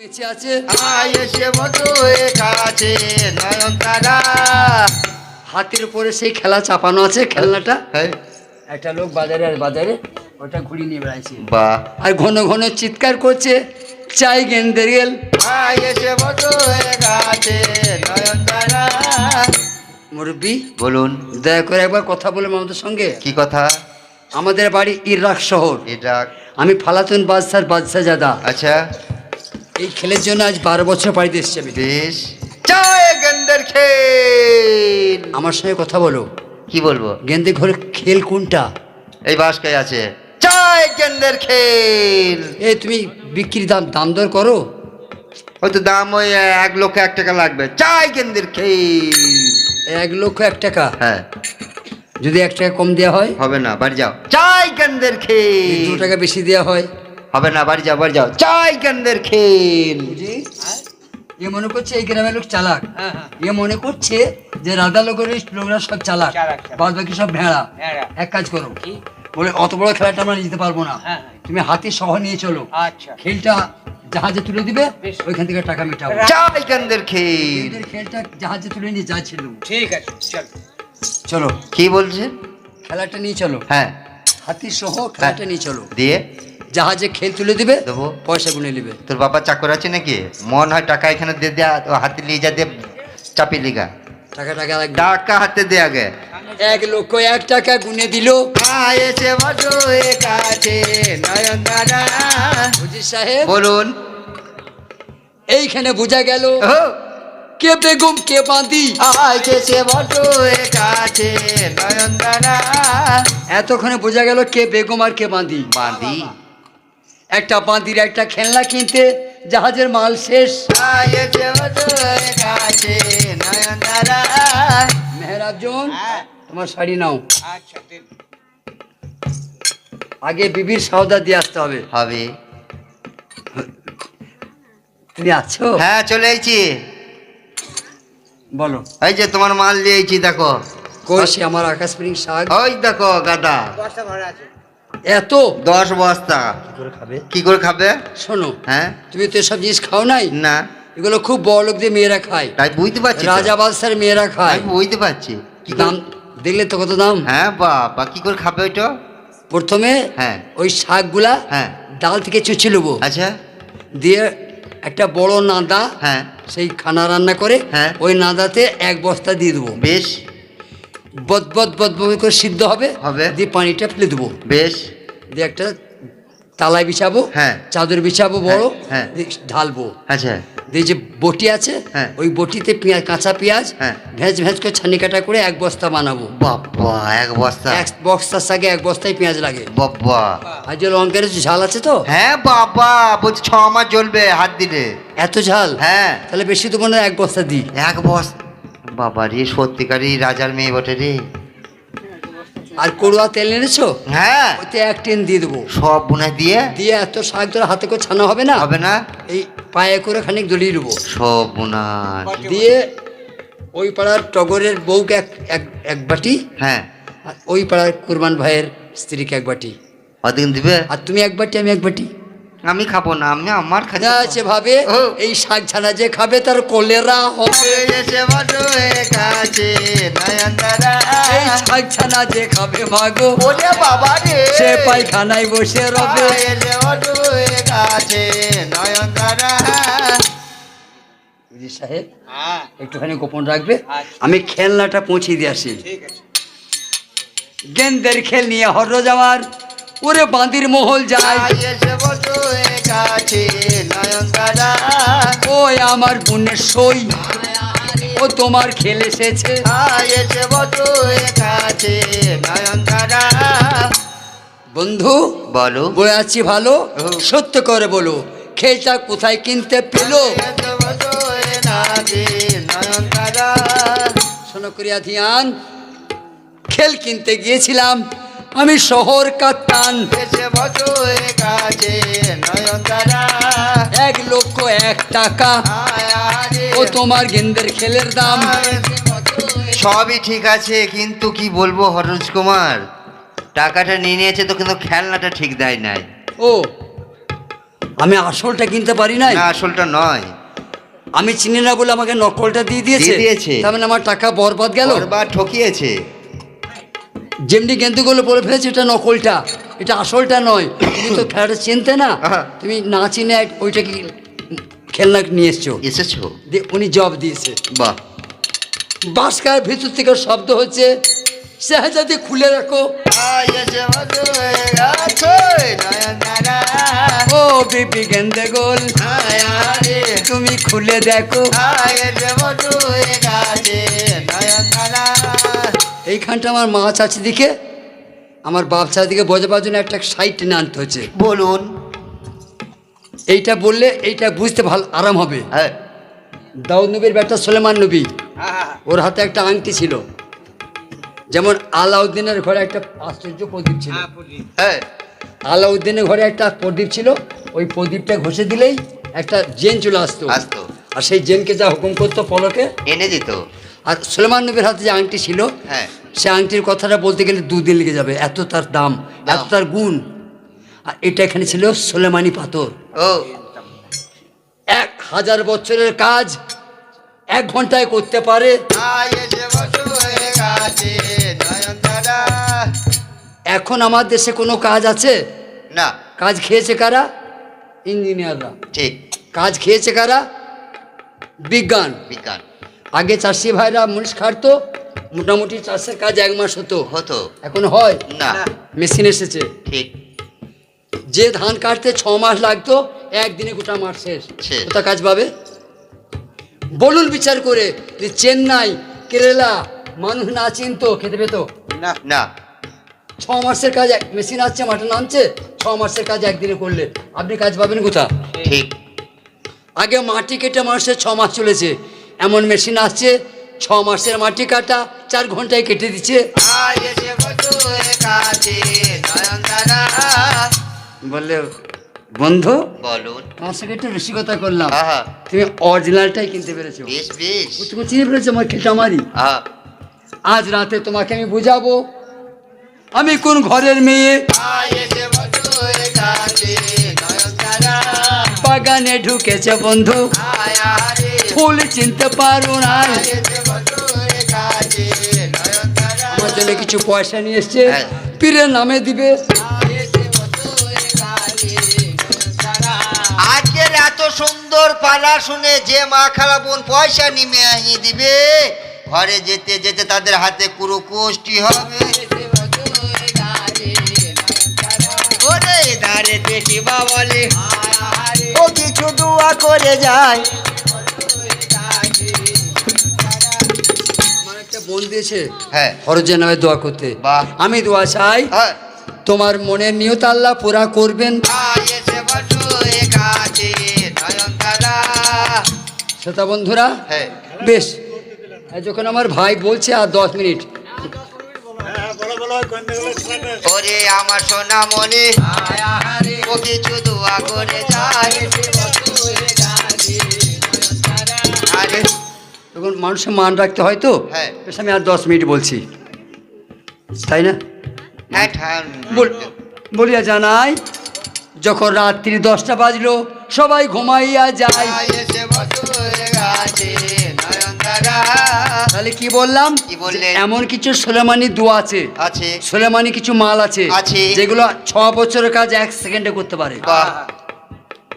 বেঁচে আছে। আয় এসে এ কাছে নয়নতারা হাতের উপরে সেই খেলা চাপানো আছে খেলনাটা? হ্যাঁ। একটা লোক বাজারে আর বাজারে ওটা ঘুরিয়ে নিয়ে বেড়াইছে বাহ আর ঘন ঘন চিৎকার করছে চাই কাছে নয়নতারা মুরব্বী বলুন। দয়া করে একবার কথা বললাম আমাদের সঙ্গে। কি কথা? আমাদের বাড়ি ইরাক শহর। এটা আমি ফালাতুন বাদশার বাদশাহ জাদা আচ্ছা। এই খেলের জন্য আজ বারো বছর বাড়িতে এসছি আমি। বেশ। চায় গেন্দের খেল। আমার সঙ্গে কথা বলো। কি বলব? গেন্দে ঘরে খেল কোনটা? এই বাসকায় আছে। চায় গেন্দের খেল। এ তুমি বিক্রি দাম দাম দর করো। হয়তো দাম ওই এক লক্ষ এক টাকা লাগবে। চাই গেন্দের খেল। এক লক্ষ এক টাকা? হ্যাঁ। যদি এক টাকা কম দেওয়া হয়? হবে না বাড়ি যাও। চাই গেন্দের দু খেল। টাকা বেশি দেওয়া হয়। হবে না বাড়ি যাও বাড়ি যাও। চাই গেন্দের খেল। এ মনে করছে এই গ্রামের লোক চালাক। এ মনে করছে যে রাধা লোকের লোকরা সব চালাক। বাদ বাকি সব ভেড়া। এক কাজ করো। বলে অত বড় খেলাটা আমরা নিতে পারব না। তুমি হাতে সহ নিয়ে চলো। আচ্ছা। খেলটা জাহাজে তুলে দিবে ওইখান থেকে টাকা মেটাবো চাই গেন্দের খেল। খেলটা জাহাজে তুলে নিয়ে যা ছিল। ঠিক আছে চল। চলো। কি বলছে? খেলাটা নিয়ে চলো। হ্যাঁ। হাতি সহ খেলাটা নিয়ে চলো। দিয়ে। জাহাজে খেল তুলে দিবে দেবো। পয়সা গুনে নেবে। তোর বাবা চাকর আছে নাকি? মন হয় টাকা এখানে দিয়ে দেয়া হাতে নিয়ে যা দিয়ে চাপি লিগা টাকা টাকা টাকা হাতে দে আগে। এক লক্ষ এক টাকা গুনে দিল। এসে কাছে নয়ন দাদা। বুঝি সাহেব। বলুন। এইখানে বোঝা গেল। কে বেগম কে বাঁধি? কাছে নয়ন দাদা। এতক্ষণে বোঝা গেল কে বেগম আর কে বাঁধি। বাঁধি। একটা বাঁধির একটা খেলনা কিনতে জাহাজের মাল শেষ। মেহরাবজন হ্যাঁ। তোমার শাড়ি নাও। আচ্ছা আগে বিবির সওদা দিয়ে আসতে হবে। হবে। তুমি আছো? হ্যাঁ চলে এসেছি। বলো। এই যে তোমার মাল দিয়েছি দেখো। কইছে আমার আকাশ স্প্রিং শাক? ওই দেখো গাদা। বস্তা ভরা আছে। এত? দশ বস্তা। কি করে খাবে? কি করে খাবে? শোনো হ্যাঁ? তুমি তো এসব জিনিস খাও নাই? না। এগুলো খুব বড় লোক দিয়ে মেয়েরা খায়। তাই বুঝতে পারছি। রাজা বাদশার মেয়েরা খায়। আমি বুঝতে পারছি। কি দাম দেখলে তো কত দাম? হ্যাঁ বাবা কি করে খাবে ওইটা? প্রথমে হ্যাঁ। ওই শাকগুলা হ্যাঁ। ডাল থেকে চুচে নেব। আচ্ছা। দিয়ে একটা বড় নাদা হ্যাঁ। সেই খানা রান্না করে হ্যাঁ। ওই নাদাতে এক বস্তা দিয়ে দেবো। বেশ। বদ বদ বদ বদ করে সিদ্ধ হবে। হবে। দিয়ে পানিটা ফেলে দেবো। বেশ। দিয়ে একটা তালায় বিছাবো হ্যাঁ। চাদর বিছাবো বড় হ্যাঁ। দিয়ে ঢালবো। আচ্ছা। দিয়ে যে বটি আছে হ্যাঁ। ওই বটিতে পেঁয়াজ কাঁচা পেঁয়াজ হ্যাঁ। ভেজ ভেজ করে ছানি কাটা করে এক বস্তা বানাবো। বাবা এক বস্তা। এক বস্তার সাথে এক বস্তায় পেঁয়াজ লাগে। বাবা আর যে লঙ্কার ঝাল আছে তো? হ্যাঁ বাবা বলছি ছ মাস জ্বলবে হাত দিলে। এত ঝাল? হ্যাঁ। তাহলে বেশি তো মনে হয় এক বস্তা দিই। এক বস্তা। বাবা রে সত্যিকারই রাজার মেয়ে বটে রে। আর করুয়া তেল এনেছো? হ্যাঁ। ওতে এক টেন দিয়ে দেবো। সব বুনে দিয়ে? দিয়ে এত শাক ধরে হাতে করে ছানা হবে না? হবে না? এই পায়ে করে খানিক দলিয়ে দেবো। সব বুনার দিয়ে ওই পাড়ার টগরের বউকে এক এক এক বাটি হ্যাঁ। আর ওই পাড়ার কুরবান ভাইয়ের স্ত্রীকে এক বাটি। অদিন দিবে? আর তুমি এক বাটি আমি এক বাটি। আমি খাব না আমি আমার খাচ্ছি। যা আছে ভাবে ও। এই শাক ছানা যে খাবে তার কলেরা হবে। এই শাক ছানা যে খাবে মাগো ওরে বাবা রে। সে পায়খানায় বসে রবে। সাহেব হ্যাঁ। একটুখানি গোপন রাখবে। আচ্ছা। আমি খেলনাটা পৌঁছে দিয়ে আসি। গেন্দের খেল নিয়ে হররোজ আমার ওরে বাঁদির মহল যায় ওই আমার বোনের সই। ও তোমার খেলে এসেছে। বন্ধু বলো। বয়ে আছি ভালো। ও। সত্য করে বলো খেলটা কোথায় কিনতে পেল? শোনো করিয়া ধিয়ান খেল কিনতে গিয়েছিলাম। আমি শহর কাছে এক লক্ষ এক টাকা। ও তোমার গেন্দের খেলের দাম। সবই ঠিক আছে কিন্তু কি বলব হরজ কুমার? টাকাটা নিয়ে নিয়েছে তো কিন্তু খেলনাটা ঠিক দেয় নাই। ও আমি আসলটা কিনতে পারি নাই? না আসলটা নয়। আমি চিনি না বলে আমাকে নকলটা দিয়ে দিয়েছে? দিয়ে দিয়েছে। তার মানে আমার টাকা বরবাদ গেল? বরবার ঠকিয়েছে। যেমনি গেন্দুগুলো বলে ফেলেছে এটা নকলটা এটা আসলটা নয়। তুমি তো খেলাটা চিনতে না। তুমি না চিনে ওইটা কি খেলনা নিয়ে এসছো? এসেছ? দিয়ে উনি জব দিয়েছে। বাহ। বাসকার ভিতর থেকে শব্দ হচ্ছে শাহজাদি খুলে রাখো। ও বিপি গেন্দে গোল তুমি খুলে দেখো। এইখানটা আমার মা চাচি দিকে আমার বাপ চাচিদিকে বোঝাবার জন্য একটা সাইড টেনে আনতে হচ্ছে বলুন। এইটা বললে এইটা বুঝতে ভালো আরাম হবে। হ্যাঁ। দাউদ নবীর ব্যাটা সোলেমান নবী হ্যাঁ। ওর হাতে একটা আংটি ছিল। যেমন আলাউদ্দিনের ঘরে একটা আশ্চর্য প্রদীপ ছিল। হ্যাঁ হ্যাঁ। আলাউদ্দিনের ঘরে একটা প্রদীপ ছিল ওই প্রদীপটা ঘষে দিলেই একটা জেন চলে আসতো। আসতো। আর সেই জেনকে যা হুকুম করতো পলকে এনে দিত। আর সুলেমান নবীর হাতে যে আংটি ছিল হ্যাঁ। সে আংটির কথাটা বলতে গেলে দুদিন লেগে যাবে। এত তার দাম এত তার গুণ। আর এটা এখানে ছিল সোলেমানি পাথর। ও। এক হাজার বছরের কাজ এক ঘন্টায় করতে পারে। এখন আমার দেশে কোনো কাজ আছে? না। কাজ খেয়েছে কারা? ইঞ্জিনিয়াররা। ঠিক। কাজ খেয়েছে কারা? বিজ্ঞান। বিজ্ঞান। আগে চাষি ভাইরা মুনিশ খাটতো মোটামুটি চাষের কাজ এক মাস হতো। হতো? এখন হয়? না। মেশিন এসেছে। ঠিক। যে ধান কাটতে ছ মাস লাগতো একদিনে গোটা মাস শেষ। শেষ। কোথা কাজ পাবে? বলুন বিচার করে যে চেন্নাই কেরালা মানুষ না চিনতো খেতে পেত? না। না। ছ মাসের কাজ এক মেশিন আসছে মাঠে নামছে ছ মাসের কাজ একদিনে করলে। আপনি কাজ পাবেন কোথা? ঠিক। আগে মাটি কেটে মানুষের ছ মাস চলেছে। এমন মেশিন আসছে ছ মাসের মাটি কাটা চার ঘন্টায় কেটে দিচ্ছে। বললে বন্ধু? বলুন। তোমার সঙ্গে একটু রসিকতা করলাম। তুমি অরিজিনালটাই কিনতে পেরেছ। তুমি চিনে ফেলেছো আমার আহা। আজ রাতে তোমাকে আমি বুঝাবো আমি কোন ঘরের মেয়ে? বাগানে ঢুকেছে বন্ধু। ফুল চিনতে পারো না আমার জন্য কিছু পয়সা নিয়ে এসছে। হ্যাঁ। পীরের নামে দিবে। আজকের এত সুন্দর পালা শুনে যে মা খারাপ বোন পয়সা নিমে আহি দিবে ঘরে যেতে যেতে তাদের হাতে কুরু কোষ্টি হবে। ওরে ধারে দেখি বলে ও কিছু দোয়া করে যায় বোন দিয়েছে হ্যাঁ। ফরজের নামে দোয়া করতে। বাহ। আমি দোয়া চাই হ্যাঁ। তোমার মনের নিয়ত আল্লাহ পুরা করবেন। শ্রোতা বন্ধুরা হ্যাঁ। বেশ। এই যখন আমার ভাই বলছে আর দশ মিনিট। ওরে আমার সোনা মনে ও কিছু দোয়া করে যায়। তখন মানুষের মান রাখতে হয় তো? হ্যাঁ। বেশ আমি আর দশ মিনিট বলছি। তাই না? হ্যাঁ বল- বলিয়া জানাই যখন রাত্রি দশটা বাজলো সবাই ঘুমাইয়া যায়। তাহলে কি বললাম? এমন কিছু সোলেমানি দোয়া আছে। সোলেমানি কিছু মাল আছে। আছে। যেগুলো ছ বছরের কাজ এক সেকেন্ডে করতে পারে। বাহ।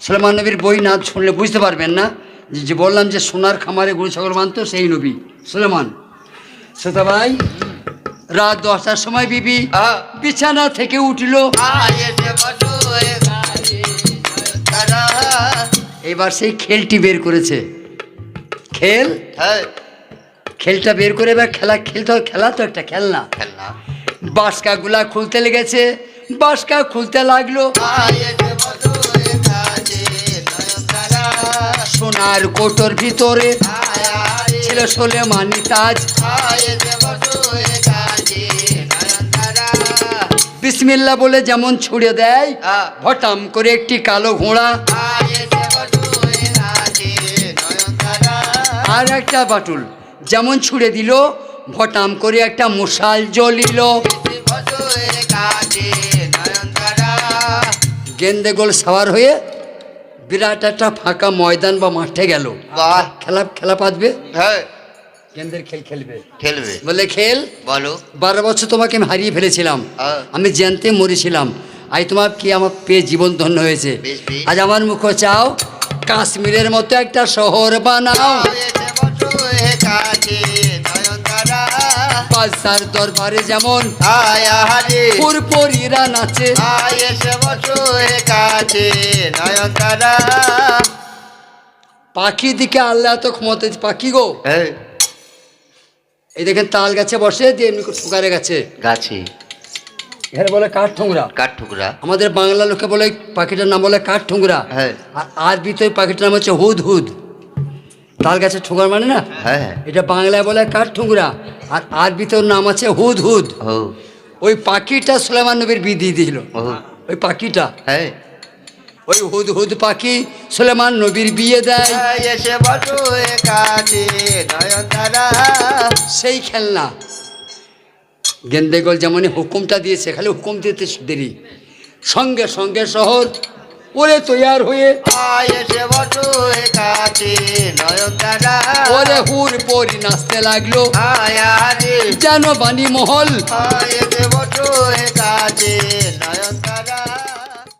সোলেমান নবীর বই না শুনলে বুঝতে পারবেন না। যে- বললাম যে সোনার খামারে গরু ছাগল মানত সেই নবী সোলেমান। শ্রোতা ভাই রাত দশটার সময় বিবি। বিছানা থেকে উঠল। এবার সেই খেলটি বের করেছে। খেল? হ্যাঁ। খেলটা বের করে এবার খেলা খেলতে হবে। খেলা তো একটা খেলনা। খেলনা। বাসকাগুলা খুলতে লেগেছে। বাসকা খুলতে লাগল। সোনার কোটোর ভিতরে ছিল সোলে মানি তাজ বিসমিল্লা বলে যেমন ছুড়ে দেয়। ভটাম করে একটি কালো ঘোড়া আর একটা বাটুল যেমন ছুড়ে দিল, ভটাম করে একটা মশাল জ্বলিল গেন্দে গোল সাওয়ার হয়ে বিরাট একটা ফাঁকা ময়দান বা মাঠে গেল। খেলা খেলা পাতবে? হ্যাঁ। খেল খেলবে। খেলবে। বলে খেল বলো। বারো বছর তোমাকে আমি হারিয়ে ফেলেছিলাম। আমি জানতে মরেছিলাম। আজ তোমার কি আমার পেয়ে জীবন ধন্য হয়েছে। আজ আমার মুখ চাও কাশ্মীরের মতো একটা শহর বানাও। বাদশার দরবারে যেমন পুরপরিরা নাচে কাছে নয়নতারা পাখি দিকে আল্লাহ তো ক্ষমতা পাখি গো। এই। দেখেন তাল গাছে বসে দিয়ে এমনি করে ঠোকারে গাছে। গাছে। এখানে বলে কাঠ ঠোংরা। কাঠ টুকরা আমাদের বাংলা লোকে বলে পাখিটার নাম বলে কাঠ ঠোংরা। হ্যাঁ। আর আরবিতে ওই পাখিটার নাম হচ্ছে হুদ হুদ। তাল গাছে ঠোঙার মানে না? হ্যাঁ হ্যাঁ। এটা বাংলায় বলে কাঠ ঠুংরা আর আরবিতে ওর নাম আছে হুদ হুদ। ওই পাখিটা সুলেমান নবীর বিধি দিল ওই পাখিটা। হ্যাঁ। ওই হুদ হুদ পাখি সুলেমান নবীর বিয়ে দেয়। আয় এসে বসো হে কাছে নয়নতারা সেই খেলনা। গেন্দেগল যেমন হুকুমটা দিয়েছে খালি হুকুম দিতে দেরি। সঙ্গে সঙ্গে শহর ওরে তৈয়ার হয়ে। আয় এসে বসো কাছে নয়নতারা ওরে হুর পরি নাচতে লাগল। যেন বাণী মহল। আয় এসে বসো কাছে নয়নতারা